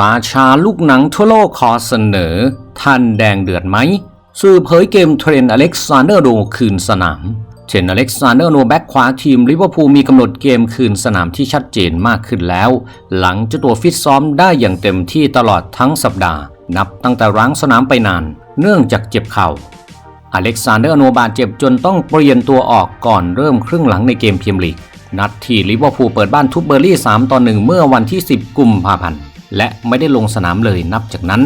ราชาลูกหนังทั่วโลกขอเสนอ ท่านแดงเดือดไหมสื่อเผยเกมเทรนอเล็กซานเดอร์โดคืนสนาม เทรนอเล็กซานเดอร์โนแบ็กขวาทีมลิเวอร์พูลมีกำหนดเกมคืนสนามที่ชัดเจนมากขึ้นแล้ว หลังเจ้าตัวฟิตซ้อมได้อย่างเต็มที่ตลอดทั้งสัปดาห์ นับตั้งแต่ร้างสนามไปนาน เนื่องจากเจ็บเข่าอเล็กซานเดอร์โนบาดเจ็บจนต้องเปลี่ยนตัวออกก่อนเริ่มครึ่งหลังในเกมพรีเมียร์ลีกนัดที่ลิเวอร์พูลเปิดบ้านทุบเบอร์รี่3ต่อ1เมื่อวันที่ 10 กุมภาพันธ์ และไม่ได้ลงสนามเลยนับจากนั้น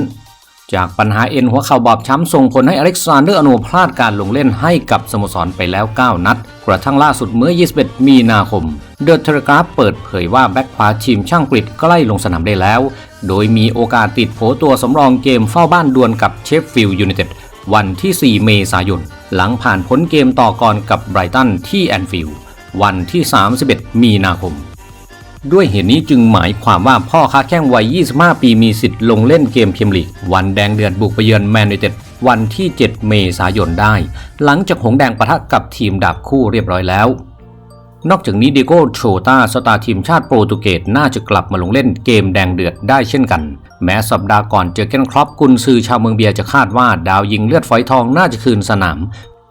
จากปัญหาเอ็นหัวเข่าบอบช้ำส่งผลให้อเล็กซานเดอร์อโนพลาดการลงเล่นให้กับสโมสรไปแล้ว 9 นัด กระทั่งล่าสุดเมื่อ 21 มีนาคม เดอะเทเลกราฟเปิดเผยว่าแบ็คขวาทีมช่างกรีดใกล้ลงสนามได้แล้ว โดยมีโอกาสติดโผตัวสำรองเกมเฝ้าบ้านดวลกับเชฟฟิลด์ยูไนเต็ดวันที่ 4 เมษายน หลังผ่านพ้นเกมต่อก่อนกับไบรตันที่แอนฟิลด์วันที่ 31 มีนาคม ด้วยเหตุนี้จึงหมายความว่าพ่อค้าแข้งวัย 25 ปีมีสิทธิ์ลงเล่นเกมพรีเมียร์ลีก วันแดงเดือดบุกไปเยือนแมนยูเต็ดวันที่ 7 เมษายนได้ หลังจากหงแดงปะทะกับทีมดาบคู่เรียบร้อยแล้ว นอกจากนี้ดิโก้โชตาสตาร์ทีมชาติโปรตุเกสน่าจะกลับมาลงเล่นเกมแดงเดือดได้เช่นกัน แม้สัปดาห์ก่อนเจอเกนครอปกุนซือชาวเมืองเบียร์จะคาดว่าดาวยิงเลือดฝอยทองน่าจะคืนสนาม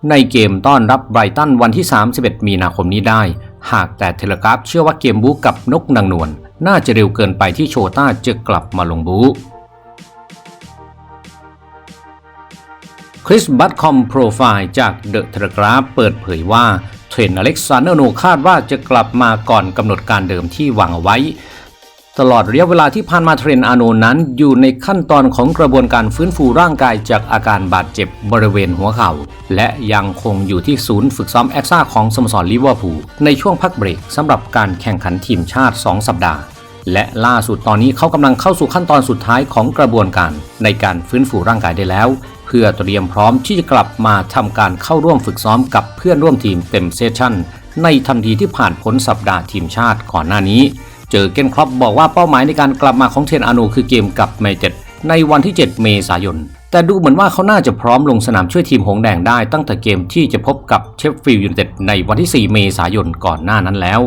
ในเกมต้อนรับไบรตันวันที่ 31 มีนาคมนี้ได้ หากแต่เทเลกราฟเชื่อว่าเกมบู๊กับนกนางนวลน่าจะเร็วเกินไปที่โชต้าจะกลับมาลงบู๊คริสบัตคอมโปรไฟล์จากเดอะเทเลกราฟเปิดเผยว่า เทรนอเล็กซานเดอร์โนคาดว่าจะกลับมาก่อนกำหนดการเดิมที่วางเอาไว้ ตลอดระยะเวลาที่ผ่านมาเทรนอาโนนั้น อยู่ในขั้นตอนของกระบวนการฟื้นฟูร่างกายจากอาการบาดเจ็บบริเวณหัวเข่า และยังคงอยู่ที่ศูนย์ฝึกซ้อมแอคซ่าของสโมสรลิเวอร์พูลในช่วงพักเบรกสำหรับการแข่งขันทีมชาติ 2 สัปดาห์ และล่าสุดตอนนี้เขากำลังเข้าสู่ขั้นตอนสุดท้ายของกระบวนการ ในการฟื้นฟูร่างกายได้แล้ว เพื่อเตรียมพร้อมที่จะกลับมาทำการเข้าร่วมฝึกซ้อมกับเพื่อนร่วมทีมเต็มเซสชั่น ในทันทีที่ผ่านพ้นสัปดาห์ทีมชาติก่อนหน้านี้ เจอเกนครอปบอกว่าเป้าหมายในการกลับมาของเทนอาโนคือเกมกับเมเจ็ดในวันที่ 7 เมษายน แต่ดูเหมือนว่าเขาน่าจะพร้อมลงสนามช่วยทีมหงแดงได้ตั้งแต่เกมที่จะพบกับเชฟฟิลด์ยูไนเต็ดในวันที่ 4 เมษายนก่อนหน้านั้นแล้ว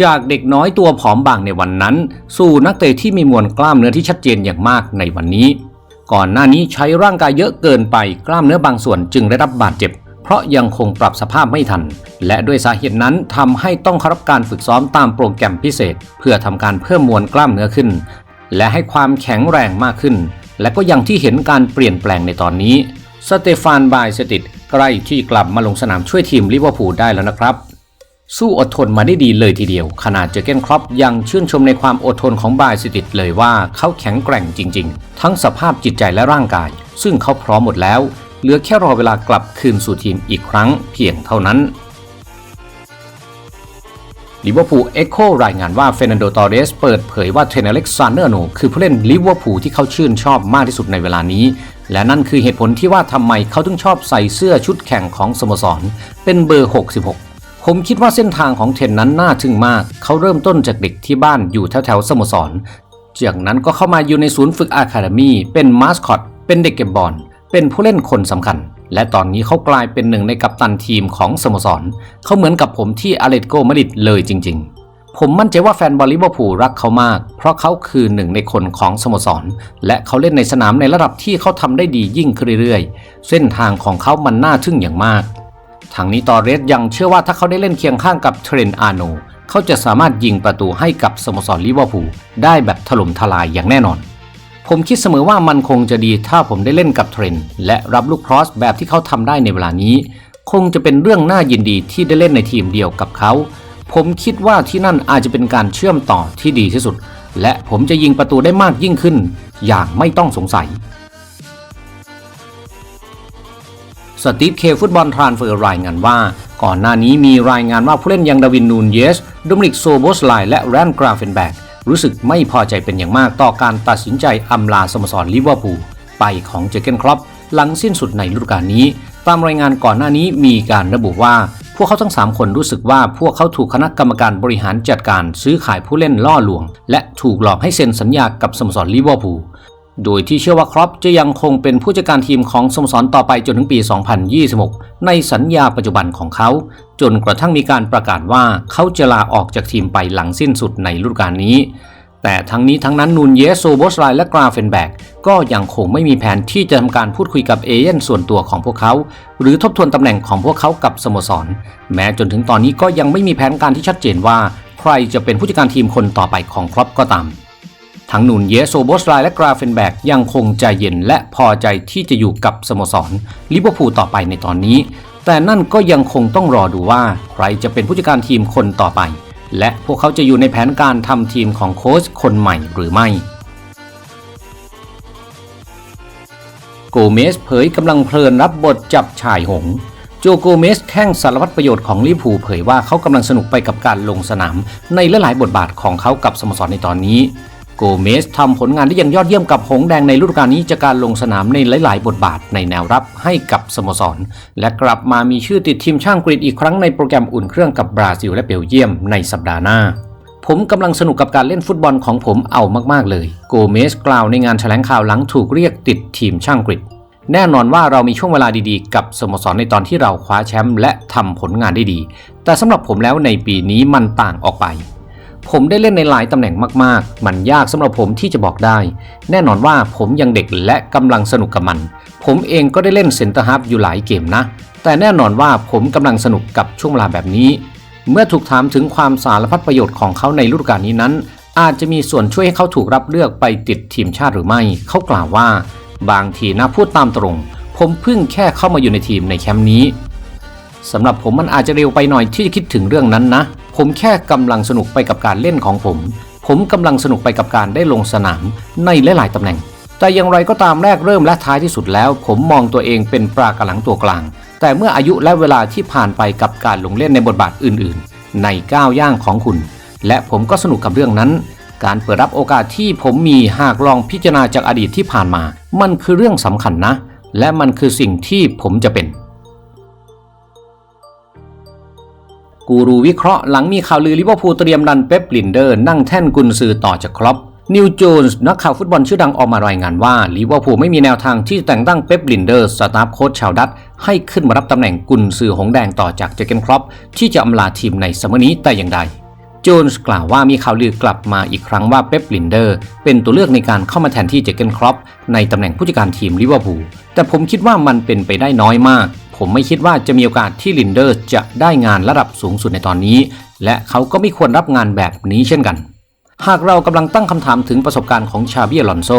จากเด็กน้อยตัวผอมบางในวันนั้น สู่นักเตะที่มีมวลกล้ามเนื้อที่ชัดเจนอย่างมากในวันนี้ ก่อนหน้านี้ใช้ร่างกายเยอะเกินไปกล้ามเนื้อบางส่วนจึงได้รับบาดเจ็บ เพราะยังคงปรับสภาพไม่ทัน และด้วยสาเหตุนั้นทำให้ต้องเข้ารับการฝึกซ้อมตามโปรแกรมพิเศษ เพื่อทำการเพิ่มมวลกล้ามเนื้อขึ้น และให้ความแข็งแรงมากขึ้น และก็ยังที่เห็นการเปลี่ยนแปลงในตอนนี้สเตฟานบายสติดใกล้ที่กลับมาลงสนามช่วยทีมลิเวอร์พูลได้แล้วนะครับ สู้อดทนมาได้ดีเลยทีเดียว ขนาดเจอเกนครอปยังชื่นชมในความอดทนของบายสติดเลยว่าเขาแข็งแกร่งจริง ๆ ทั้งสภาพจิตใจและร่างกาย ซึ่งเขาพร้อมหมดแล้ว เหลือแค่รอเวลากลับคืนสู่ทีมอีกครั้งเพียงเท่านั้นลิเวอร์พูลเอ็กโครายงานว่าเฟรนันโด ตอเรส เปิดเผยว่าเทรนอเล็กซานเดอร์โนคือผู้เล่นลิเวอร์พูลที่เขาชื่นชอบมากที่สุดในเวลานี้ และนั่นคือเหตุผลที่ว่าทำไมเขาถึงชอบใส่เสื้อชุดแข่งของสโมสร เป็นเบอร์ 66 ผมคิดว่าเส้นทางของเทรนนั้นน่าทึ่งมาก เขาเริ่มต้นจากเด็กที่บ้านอยู่แถวๆสโมสร จากนั้นก็เข้ามาอยู่ในศูนย์ฝึกอะคาเดมีเป็นมาสคอตเป็นเด็กเก็บบอล เป็นผู้เล่นคนสำคัญ และตอนนี้เขากลายเป็นหนึ่งในกัปตันทีมของสโมสร เขาเหมือนกับผมที่อาเลตโกมาดริดเลยจริง ๆผมมั่นใจว่าแฟนบอลลิเวอร์พูลรักเขามาก เพราะเขาคือหนึ่งในคนของสโมสร และเขาเล่นในสนามในระดับที่เขาทำได้ดียิ่งขึ้นเรื่อยๆ เส้นทางของเขามันน่าทึ่งอย่างมากทางนี้ตอเรสยังเชื่อว่าถ้าเขาได้เล่นเคียงข้างกับเทรนอาโนเขาจะสามารถยิงประตูให้กับสโมสรลิเวอร์พูลได้แบบถล่มทลายอย่างแน่นอน ผมคิดเสมอว่ามันคงจะดีถ้าผมได้เล่นกับเทรนและรับลูกครอสแบบที่เขาทำได้ในเวลานี้ คงจะเป็นเรื่องน่ายินดีที่ได้เล่นในทีมเดียวกับเขา ผมคิดว่าที่นั่นอาจจะเป็นการเชื่อมต่อที่ดีที่สุด และผมจะยิงประตูได้มากยิ่งขึ้น อย่างไม่ต้องสงสัยสตีฟเคฟุตบอลทรานเฟอร์รายงานว่า ก่อนหน้านี้มีรายงานว่าผู้เล่นอยังดาวินนูนเยสดมินิกโซโบสไลและแรนกราเฟนแบก รู้สึกไม่พอใจเป็นอย่างมากต่อการตัดสินใจอำลาสโมสรลิเวอร์พูลไปของเจอเกนครอปหลังสิ้นสุดในฤดูกาลนี้ ตามรายงานก่อนหน้านี้มีการระบุว่า พวกเขาทั้ง 3 คนรู้สึกว่าพวกเขาถูกคณะกรรมการบริหารจัดการซื้อขายผู้เล่นล่อลวง และถูกหลอกให้เซ็นสัญญากับสโมสรลิเวอร์พูลโดยที่เชื่อว่าครอปจะยังคงเป็นผู้จัดการทีมของสโมสรต่อไปจนถึงปี 2026 ในสัญญาปัจจุบันของเขา จนกระทั่งมีการประกาศว่าเขาจะลาออกจากทีมไปหลังสิ้นสุดในฤดูกาลนี้ แต่ทั้งนี้ทั้งนั้นนูนเยสโซโบสไลและกราเฟนแบกก็ยังคงไม่มีแผนที่จะทำการพูดคุยกับเอเย่นส่วนตัวของพวกเขา หรือทบทวนตำแหน่งของพวกเขากับสโมสร แม้จนถึงตอนนี้ก็ยังไม่มีแผนการที่ชัดเจนว่า ใครจะเป็นผู้จัดการทีมคนต่อไปของครอปก็ตามทั้งนูนเยสโซโบสไลและกราเฟนแบกยังคงใจเย็นและพอใจที่จะอยู่กับสโมสรลิเวอร์พูลต่อไปในตอนนี้ แต่นั่นก็ยังคงต้องรอดูว่าใครจะเป็นผู้จัดการทีมคนต่อไป และพวกเขาจะอยู่ในแผนการทำทีมของโค้ชคนใหม่หรือไม่ โกเมสเผยกำลังเพลินรับบทจับชายหงส์โจโกเมสแข้งสารวัตรประโยชน์ของลิเวอร์พูลเผยว่าเขากำลังสนุกไปกับการลงสนาม ในหลายๆบทบาทของเขากับสโมสรในตอนนี้ โกเมสทำผลงานได้อย่างยอดเยี่ยมกับหงแดงในฤดูกาลนี้จากการลงสนามในหลาย ๆ บทบาทในแนวรับให้กับสโมสร และกลับมามีชื่อติดทีมช่างกรีฑอีกครั้งในโปรแกรมอุ่นเครื่องกับบราซิลและเบลเยียมในสัปดาห์หน้า ผมกำลังสนุกกับการเล่นฟุตบอลของผมเอามาก ๆ เลย โกเมสกล่าวในงานแถลงข่าวหลังถูกเรียกติดทีมช่างกรีฑแน่นอนว่าเรามีช่วงเวลาดี ๆ กับสโมสรในตอนที่เราคว้าแชมป์และทำผลงานได้ดี แต่สำหรับผมแล้วในปีนี้มันต่างออกไป ผมได้เล่นในหลายตำแหน่งมากๆ มันยากสำหรับผมที่จะบอกได้ แน่นอนว่าผมยังเด็กและกำลังสนุกกับมัน ผมเองก็ได้เล่นเซนเตอร์ฮับอยู่หลายเกมนะ แต่แน่นอนว่าผมกำลังสนุกกับช่วงเวลาแบบนี้ เมื่อถูกถามถึงความสารพัดประโยชน์ของเขาในฤดูกาลนี้นั้น อาจจะมีส่วนช่วยให้เขาถูกรับเลือกไปติดทีมชาติหรือไม่ เขากล่าวว่า บางทีนะพูดตามตรง ผมเพิ่งแค่เข้ามาอยู่ในทีมในแคมป์นี้สำหรับผมมันอาจจะเร็วไปหน่อยที่จะคิดถึงเรื่องนั้นนะ ผมแค่กำลังสนุกไปกับการเล่นของผม ผมกำลังสนุกไปกับการได้ลงสนามในหลายๆตำแหน่ง แต่อย่างไรก็ตามแรกเริ่มและท้ายที่สุดแล้ว ผมมองตัวเองเป็นปลากระหลังตัวกลาง แต่เมื่ออายุและเวลาที่ผ่านไปกับการลงเล่นในบทบาทอื่น ๆ ในก้าวย่างของคุณ และผมก็สนุกกับเรื่องนั้น การเปิดรับโอกาสที่ผมมีหากลองพิจารณาจากอดีตที่ผ่านมา มันคือเรื่องสำคัญนะ และมันคือสิ่งที่ผมจะเป็น กูรูวิเคราะห์หลังมีข่าวลือลิเวอร์พูลเตรียมดันเป๊ปลินเดอร์ นั่งแท่นกุนซือต่อจากครอปนิวโจนส์นักข่าวฟุตบอลชื่อดังออกมารายงานว่าลิเวอร์พูลไม่มีแนวทางที่จะแต่งตั้งเป๊ปลินเดอร์สตาฟโค้ชชาวดัตให้ขึ้นมารับตำแหน่งกุนซือหงแดงต่อจากเจเกนครอปที่จะอำลาทีมในซัมเมอร์นี้แต่อย่างใดโจนส์กล่าวว่ามีข่าวลือกลับมาอีกครั้งว่าเป๊ปลินเดอร์เป็นตัวเลือกในการเข้ามาแทนที่เจเกนครอปในตำแหน่งผู้จัดการทีมลิเวอร์พูลแต่ผมคิดว่ามันเป็นไปได้น้อยมาก ผมไม่คิดว่าจะมีโอกาสที่ลินเดอร์จะได้งานระดับสูงสุดในตอนนี้ และเขาก็ไม่ควรรับงานแบบนี้เช่นกัน หากเรากำลังตั้งคำถามถึงประสบการณ์ของชาเบียลอนโซ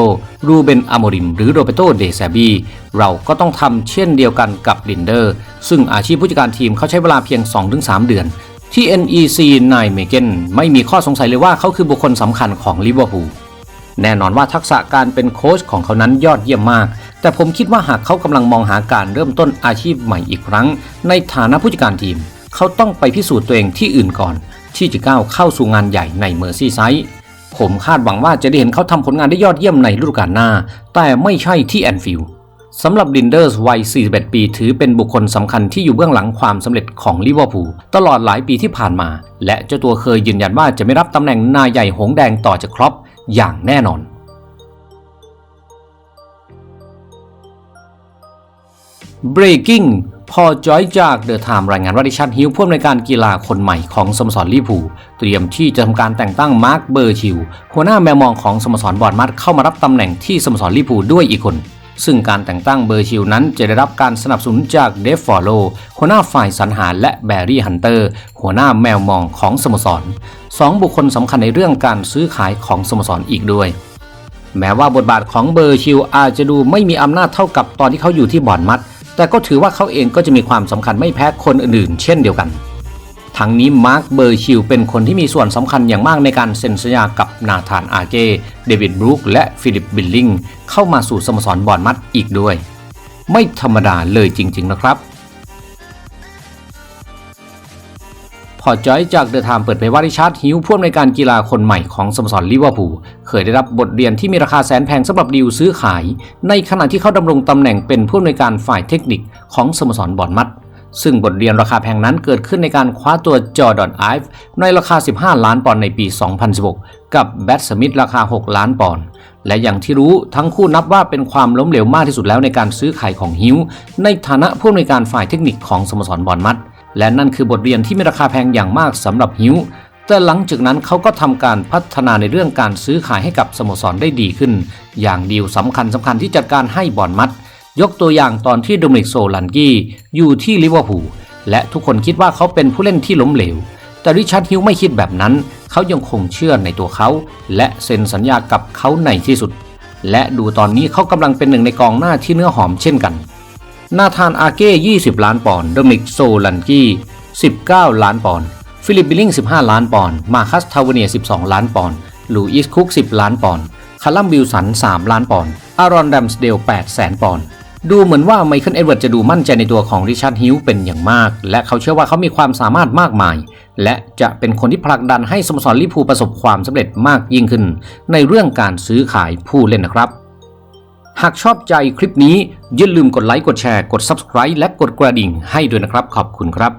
รูเบนอโมริม หรือโรเบโตเดซาบีเราก็ต้องทำเช่นเดียวกันกับลินเดอร์ ซึ่งอาชีพผู้จัดการทีมเขาใช้เวลาเพียง 2-3 เดือนที่ NEC นายเมเกนไม่มีข้อสงสัยเลยว่าเขาคือบุคคลสำคัญของลิเวอร์พูล แน่นอนว่าทักษะการเป็นโค้ชของเขานั้นยอดเยี่ยมมาก แต่ผมคิดว่าหากเขากำลังมองหาการเริ่มต้นอาชีพใหม่อีกครั้ง ในฐานะผู้จัดการทีม เขาต้องไปพิสูจน์ตัวเองที่อื่นก่อน ที่จะก้าวเข้าสู่งานใหญ่ในเมอร์ซีไซด์ผมคาดหวังว่าจะได้เห็นเขาทำผลงานได้ยอดเยี่ยมในฤดูกาลหน้า แต่ไม่ใช่ที่แอนฟิลด์สำหรับลินเดอร์สวัย 41 ปีถือเป็นบุคคลสำคัญที่อยู่เบื้องหลังความสำเร็จของลิเวอร์พูลตลอดหลายปีที่ผ่านมา และเจ้าตัวเคยยืนยันว่าจะไม่รับตำแหน่งนายใหญ่หงแดงต่อจากครอป อย่างแน่นอนเบรกิ่งพอจอยจากเดอะไทม์รายงานว่าดิชันฮิวผู้อำนวยการกีฬาคนใหม่ของสโมสรลิพูเตรียมที่จะทำการแต่งตั้งมาร์คเบอร์ชิวหัวหน้าแมวมองของสโมสรบอร์ดมัดเข้ามารับตำแหน่งที่สโมสรลิพูด้วยอีกคน ซึ่งการแต่งตั้งเบอร์ชิวนั้นจะได้รับการสนับสนุนจากเดฟฟอร์โลหัวหน้าฝ่ายสรรหาและแบร์รี่ฮันเตอร์ หัวหน้าแมวมองของสโมสรสองบุคคลสำคัญในเรื่องการซื้อขายของสโมสรอีกด้วย แม้ว่าบทบาทของเบอร์ชิวอาจจะดูไม่มีอำนาจเท่ากับตอนที่เขาอยู่ที่บอร์ดมัด แต่ก็ถือว่าเขาเองก็จะมีความสำคัญไม่แพ้คนอื่นๆ เช่นเดียวกัน ทั้งนี้มาร์คเบอร์ชิวเป็นคนที่มีส่วนสำคัญอย่างมากในการเซ็นสัญญากับนาธานอาเกเดวิดบรูคและฟิลิปบิลลิงเข้ามาสู่สโมสรบอร์ดมัดอีกด้วย ไม่ธรรมดาเลยจริง ๆ นะครับพอจอยจากเดอะไทม์เปิดเผยว่าริชาร์ดฮิวผู้อำนวยการกีฬาคนใหม่ของสโมสรลิเวอร์พูลเคยได้รับบทเรียนที่มีราคาแสนแพงสำหรับดีลซื้อขาย ในขณะที่เขาดำรงตำแหน่งเป็นผู้อำนวยการฝ่ายเทคนิคของสโมสรบอร์นมัด ซึ่งบทเรียนราคาแพงนั้นเกิดขึ้นในการคว้าตัวจอร์ดอนไอฟ์ในราคา 15 ล้านปอนด์ในปี 2016 กับแบทสมิธราคา 6 ล้านปอนด์และอย่างที่รู้ทั้งคู่นับว่าเป็นความล้มเหลวมากที่สุดแล้วในการซื้อขายของฮิวในฐานะผู้อำนวยการฝ่ายเทคนิคของสโมสรบอร์นมัด และนั่นคือบทเรียนที่มีราคาแพงอย่างมากสำหรับฮิวแต่หลังจากนั้นเขาก็ทำการพัฒนาในเรื่องการซื้อขายให้กับสโมสรได้ดีขึ้น อย่างดีลสำคัญสำคัญที่จัดการให้บอลมัด ยกตัวอย่างตอนที่โดมินิกโซลันกี้อยู่ที่ลิเวอร์พูลและทุกคนคิดว่าเขาเป็นผู้เล่นที่ล้มเหลว แต่ริชาร์ดฮิวไม่คิดแบบนั้น เขายังคงเชื่อในตัวเขา และเซ็นสัญญากับเขาในที่สุด และดูตอนนี้เขากำลังเป็นหนึ่งในกองหน้าที่เนื้อหอมเช่นกัน นาธานอาเก้ 20 ล้านปอนด์โดมินิกโซลันกี้ 19 ล้านปอนด์ฟิลิปบิลลิง 15 ล้านปอนด์มาคัสทาวเนีย 12 ล้านปอนด์ลูอิสคุก 10 ล้านปอนด์คาลัมบิลสัน 3 ล้านปอนด์อารอนแดมสเดล8แสนปอนด์ ดูเหมือนว่าไมเคิลเอ็ดเวิร์ดจะดูมั่นใจในตัวของริชาร์ดฮิวเป็นอย่างมาก และเขาเชื่อว่าเขามีความสามารถมากมาย และจะเป็นคนที่ผลักดันให้สโมสรลิพูประสบความสำเร็จมากยิ่งขึ้น ในเรื่องการซื้อขายผู้เล่นนะครับ หากชอบใจคลิปนี้อย่าลืมกดไลค์กดแชร์กด Subscribe และกดกระดิ่งให้ด้วยนะครับขอบคุณครับ